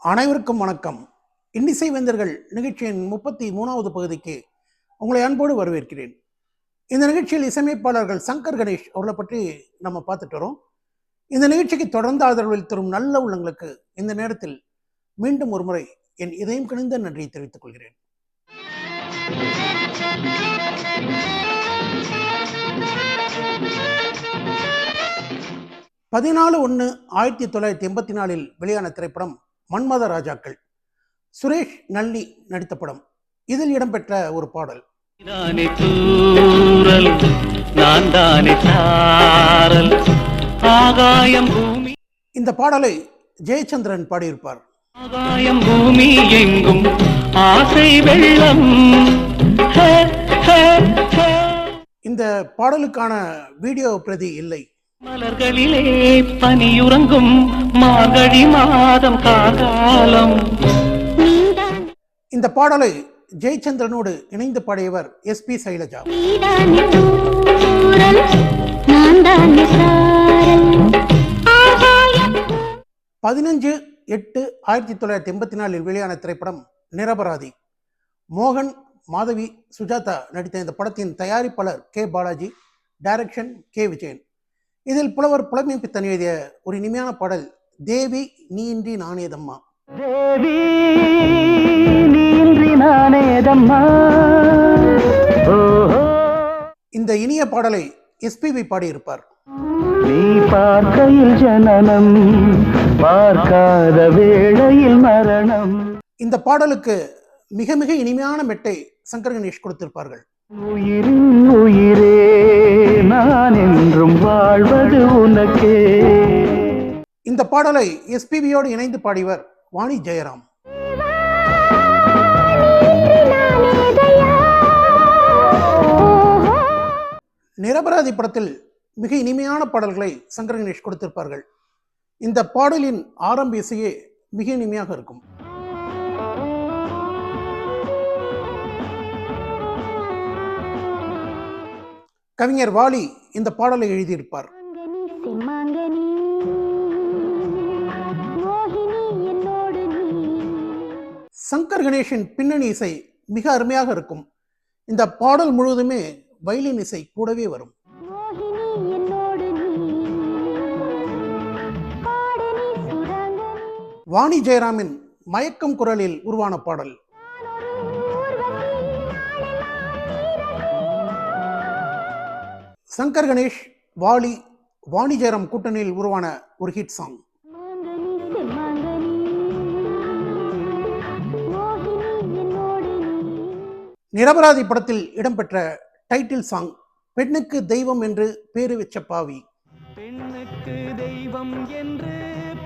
அனைவருக்கும் வணக்கம். இன்னிசை வேந்தர்கள் நிகழ்ச்சியின் முப்பத்தி மூணாவது பகுதிக்கு உங்களை அன்போடு வரவேற்கிறேன். இந்த நிகழ்ச்சியில் இசையமைப்பாளர்கள் சங்கர் கணேஷ் அவர்களை பற்றி நம்ம பார்த்துட்டு வரோம். இந்த நிகழ்ச்சிக்கு தொடர்ந்து ஆதரவில் தரும் நல்ல உள்ளங்களுக்கு இந்த நேரத்தில் மீண்டும் ஒரு முறை என் இதயம் கிணிந்த நன்றியை தெரிவித்துக் கொள்கிறேன். பதினாலு ஒன்று ஆயிரத்தி தொள்ளாயிரத்தி எண்பத்தி நாலில் வெளியான திரைப்படம் மன்மத ராஜாக்கள். சுரேஷ் நல்லி நடித்த படம் இதில் இடம்பெற்ற ஒரு பாடல். இந்த பாடலை ஜெயச்சந்திரன் பாடியிருப்பார். ஆகாயம் பூமி எங்கும் ஆசை வெள்ளம். இந்த பாடலுக்கான வீடியோ பிரதி இல்லை. மலர்களிலே பனியுறங்கும் மார்கழி மாதம் காகாலம். இந்த பாடலை ஜெயச்சந்திரனோடு இணைந்து பாடியவர் சைலஜா. தானே சாரல். ஆகாயம். பதினஞ்சு எட்டு ஆயிரத்தி தொள்ளாயிரத்தி எண்பத்தி நாலில் வெளியான திரைப்படம் நிரபராதி. மோகன் மாதவி சுஜாதா நடித்த இந்த படத்தின் தயாரிப்பாளர் K. Balaji direction K. Vijayan. இதில் புலவர் புலமைப்பித்தன் எழுதிய ஒரு இனிமையான பாடல் தேவி நீயின்றி நானேதம்மா தேவி நீன்றி நானேதம்மா இந்த இனிய பாடலை எஸ்பிபி பாடியிருப்பார். நீ பார்க்கையில் ஜனனம் பார்க்காத வேளையில் மரணம். இந்த பாடலுக்கு மிக மிக இனிமையான மெட்டை சங்கர் கணேஷ் கொடுத்திருப்பார்கள். உயிரின் உயிரே நான் என்றும் வாழ்வது உனக்கே. இந்த பாடலை எஸ்பிபியோடு இணைந்து பாடியவர் வாணி ஜெயராம். நிரபராதி படத்தில் மிக இனிமையான பாடல்களை சங்கர் கணேஷ் கொடுத்திருப்பார்கள். இந்த பாடலின் ஆரம்ப இசையே மிக இனிமையாக இருக்கும். கவிஞர் வாலி இந்த பாடலை எழுதியிருப்பார். சங்கர் கணேஷின் பின்னணி இசை மிக அருமையாக இருக்கும். இந்த பாடல் முழுவதுமே வயலின் இசை கூடவே வரும். வாணி ஜெயராமின் மயக்கம் குரலில் உருவான பாடல். சங்கர் கணேஷ் வாலி வாணி ஜெயராம் கூட்டணியில் உருவான ஒரு ஹிட் சாங் நிரபராதி படத்தில் இடம்பெற்ற டைட்டில் சாங் பெண்ணுக்கு தெய்வம் என்று பேரு வச்ச பாவி. பெண்ணுக்கு தெய்வம் என்று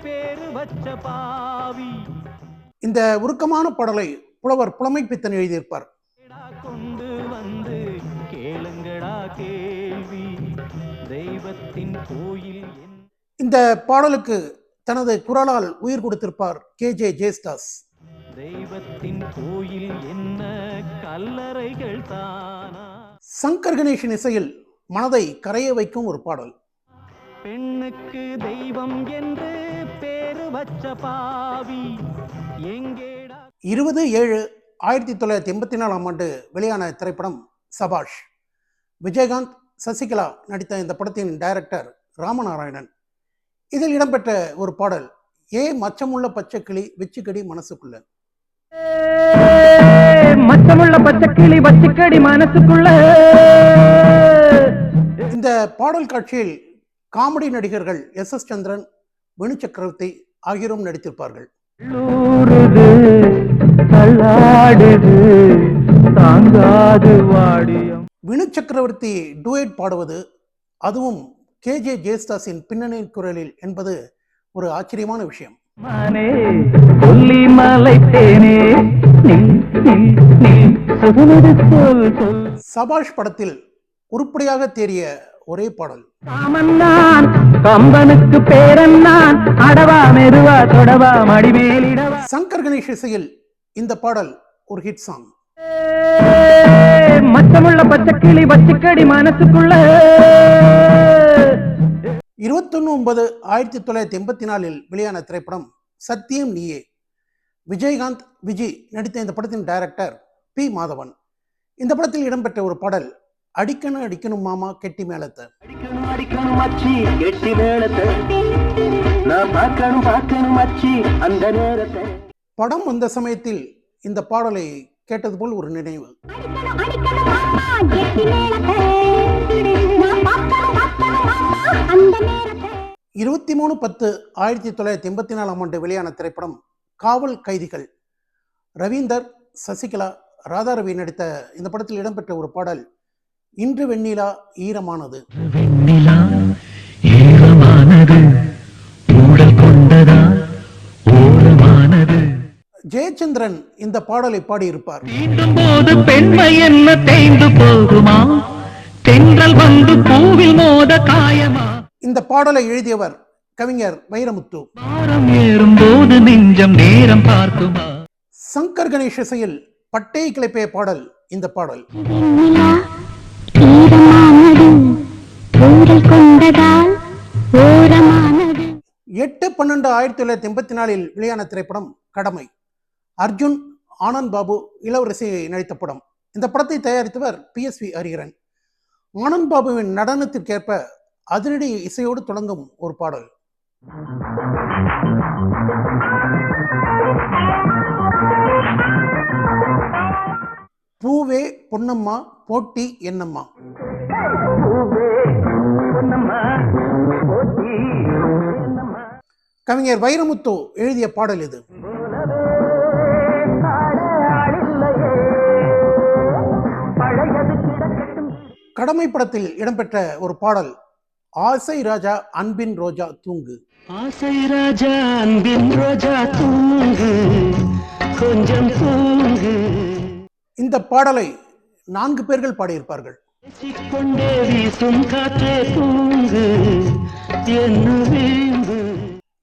பேரு வச்ச பாவி. இந்த உருக்கமான பாடலை புலவர் புலமைப்பித்தன் எழுதியிருப்பார். எடா கொண்டு வந்து கேள்வி. தெய்வத்தின் கோயில் இந்த பாடலுக்கு தனது குரலால் உயிர் கொடுத்திருப்பார் கே ஜே ஜேஸ்தாஸ். தெய்வத்தின் கோயில் என்ன? கல்லறைகள் தானா? சங்கர் கணேஷின் இசையில் மனதை கரைய வைக்கும் ஒரு பாடல். பெண்ணுக்கு தெய்வம் என்று பேரு வச்ச பாவி. எங்கேடா இருபது ஏழு ஆயிரத்தி தொள்ளாயிரத்தி எண்பத்தி நாலாம் ஆண்டு வெளியான திரைப்படம் சபாஷ். விஜயகாந்த் சசிகலா நடித்த இந்த படத்தின் டைரக்டர் ராமநாராயணன். இதில் இடம்பெற்ற ஒரு பாடல் ஏ மச்சமுள்ள பச்சைக்கிளி வெச்சுக்கடி மனசுக்குள்ள மச்சமுள்ள பச்சை கிளி வச்சுக்கடி மனசுக்குள்ள. இந்த பாடல் காட்சியில் காமெடி நடிகர்கள் எஸ் எஸ் சந்திரன் வேணு சக்கரவர்த்தி ஆகியோரும் நடித்திருப்பார்கள். தாங்காது வாடியம் வினு சக்கரவர்த்தி டூயட் பாடுவது அதுவும் கே ஜே ஜேஸ்தாஸின் பின்னணி குரலில் என்பது ஒரு ஆச்சரியமான விஷயம். சபாஷ் படத்தில் உருப்படியாக தேறிய ஒரே பாடல். கம்பனுக்கு பேரன்னான் அடவா மெதுவா தொடவா மடிமேலிடவா சங்கர் கணேஷ் இசையில் இந்த பாடல் ஒரு ஹிட் சாங் மச்சமுள்ள பச்சை கிளி வச்சுக்கடி மனசுக்குள்ள. இருபத்தொன்று ஒன்பது ஆயிரத்தி தொள்ளாயிரத்தி எண்பத்தி நாலில் வெளியான திரைப்படம் சத்தியம் நீயே. விஜயகாந்த் விஜி நடித்த இந்த படத்தின் டைரக்டர் பி. மாதவன். இந்த படத்தில் இடம்பெற்ற ஒரு பாடல் அடிக்கணும் அடிக்கணும் மாமா கெட்டி மேளத்தை. அடிக்கணும் அடிக்கணும் மச்சி கெட்டி மேளத்தை. நான் பார்க்கணும் பார்க்கணும் மச்சி அந்த நேரத்தை. படம் வந்த சமயத்தில் இந்த பாடலை கேட்டது போல் ஒரு நினைவு. இருபத்தி மூணு பத்து ஆயிரத்தி தொள்ளாயிரத்தி எண்பத்தி நாலாம் ஆண்டு வெளியான திரைப்படம் காவல் கைதிகள். ரவீந்தர் சசிகலா ராதாரவி நடித்த இந்த படத்தில் இடம்பெற்ற ஒரு பாடல் இன்று வெண்ணிலா ஈரமானது. ஜெயச்சந்திரன் இந்த பாடலை பாடியிருப்பார். போது பெண்மை என்ன தேய்ந்து போகுமா? தென்றல் வந்து பூவில் மோத காயமா? இந்த பாடலை எழுதியவர் கவிஞர் வைரமுத்து. பாரம் ஏறும் போது நெஞ்சம் நேரம் பார்க்குமா? சங்கர் கணேஷ் இசையில் பட்டை கிளைப்பைய பாடல் இந்த பாடல். எட்டு பன்னெண்டு ஆயிரத்தி தொள்ளாயிரத்தி எண்பத்தி நாலில் வெளியான திரைப்படம் கடமை. அர்ஜுன் ஆனந்த் பாபு இளவரசி நடித்த படம். இந்த படத்தை தயாரித்தவர் P S V Hariharan. Anand பாபுவின் நடனத்திற்கேற்ப அதிரடி இசையோடு தொடங்கும் ஒரு பாடல். பூவே பொன்னம்மா போட்டி என்னம்மா? கவிஞர் வைரமுத்து எழுதிய பாடல் இது. கடமை படத்தில் இடம்பெற்ற ஒரு பாடல் ஆசை ராஜா அன்பின் ரோஜா தூங்கு. ஆசை ராஜா அன்பின் ரோஜா தூங்கு கொஞ்சம் தூங்கு. இந்த பாடலை நான்கு பேர்கள் பாடியிருப்பார்கள்.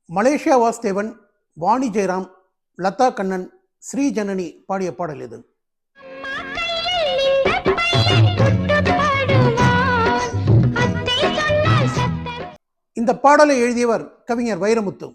மலேசியா வாசுதேவன் வாணி ஜெயராம் லதா கண்ணன் ஸ்ரீ ஜனனி பாடிய பாடல் இது. இந்த பாடலை எழுதியவர் கவிஞர் வைரமுத்து.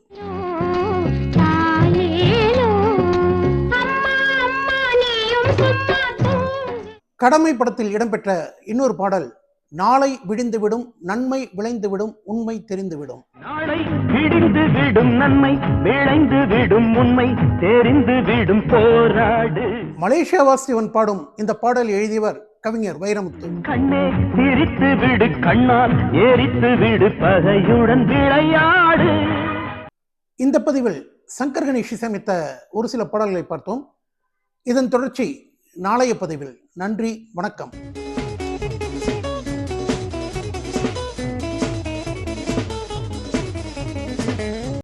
கடமை படத்தில் இடம்பெற்ற இன்னொரு பாடல் நாளை விடிந்துவிடும் நன்மை விளைந்துவிடும் உண்மை தெரிந்துவிடும். நாளை விடிந்து விடும் நன்மை விளைந்து விடும் உண்மை தெரிந்து விடும் போராடு. மலேசியா வாசுதேவன் பாடும் இந்த பாடல் எழுதியவர் கவிஞர் வைரமுத்து. கண்ணே சிரித்து விடு கண்ணால் எரித்து விடு பகையுடன் விளையாடு. இந்த பதிவில் சங்கர் கணேஷ் இசையமைத்த ஒரு சில பாடல்களை பார்த்தோம். இதன் தொடர்ச்சி நாளைய பதிவில். நன்றி வணக்கம்.